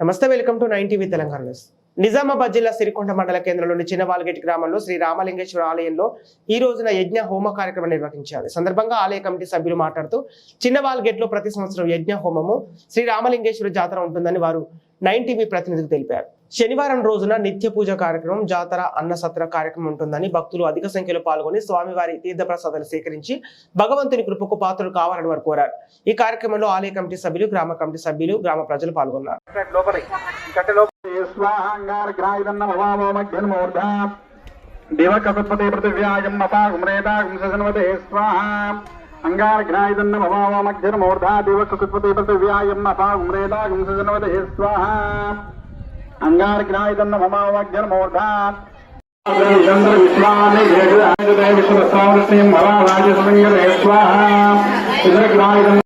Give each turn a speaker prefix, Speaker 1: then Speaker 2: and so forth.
Speaker 1: నమస్తే welcome to nine TV Telangana news. Nizamabad జిల్లా సిరికొండ మండల కేంద్రంలోని చిన్నవాల్గేట్ గ్రామంలో శ్రీ రామలింగేశ్వర ఆలయంలో ఈ రోజున యజ్ఞ హోమ కార్యక్రమం నిర్వహించారు. సందర్భంగా ఆలయ కమిటీ సభ్యులు మాట్లాడుతూ చిన్నవాల్గేట్లో ప్రతి సంవత్సరం యజ్ఞ హోమము శ్రీ రామలింగేశ్వర జాతర ఉంటుందని వారు నైన్ టీవీ ప్రతినిధికి తెలిపారు. శనివారం రోజున నిత్య పూజ కార్యక్రమం జాతర అన్న సత్ర కార్యక్రమం ఉంటుందని భక్తులు అధిక సంఖ్యలో పాల్గొని స్వామివారి తీర్థప్రసాదాలు సేకరించి భగవంతుని కృపకు పాత్రలు కావాలని వారు కోరారు. ఈ కార్యక్రమంలో ఆలయ కమిటీ సభ్యులు గ్రామ కమిటీ సభ్యులు గ్రామ ప్రజలు పాల్గొన్నారు.
Speaker 2: దేవకసత్పతే పృథివ్యాయం మపాగుమ్రేతాగుం సజన్వతే స్వాహా అంగారఘ్నాయుధన్న మమామగ్నిర్మూర్ధా దేవకసత్పతే పృథివ్యాయం మపాగుమ్రేతాగుం సజన్వతే స్వాహా అంగారఘ్నాయుధన్న మమామగ్నిర్మూర్ధా చంద్ర